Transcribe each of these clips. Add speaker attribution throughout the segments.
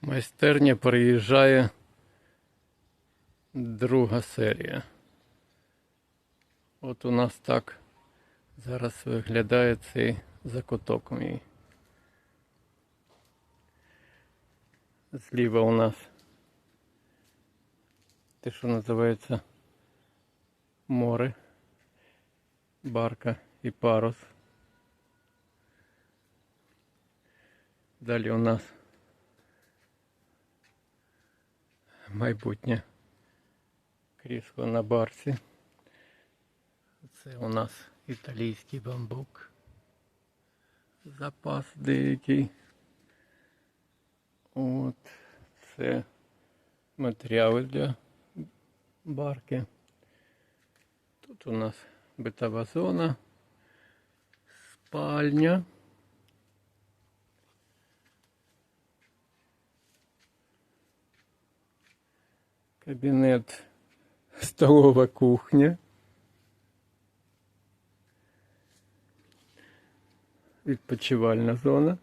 Speaker 1: Майстерня приїжджає друга серія. От у нас так зараз виглядає цей закуток мій. Зліва у нас те, що називається море, барка і парус. Далі у нас майбутнє крісло на барці. Це у нас італійський бамбук. Запас деякий. От це матеріали для барки. Тут у нас битова зона, спальня. Кабінет, столова кухня. Відпочивальна зона.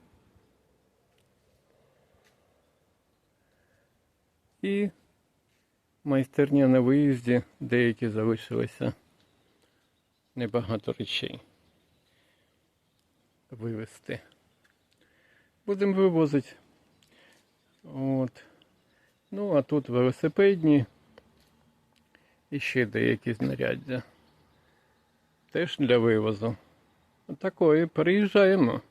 Speaker 1: І майстерня на виїзді, деякі залишилися небагато речей вивезти. Будемо вивозити. От. Ну, а тут велосипедні і ще деякі знаряддя. Теж для вивозу. Отакої переїжджаємо.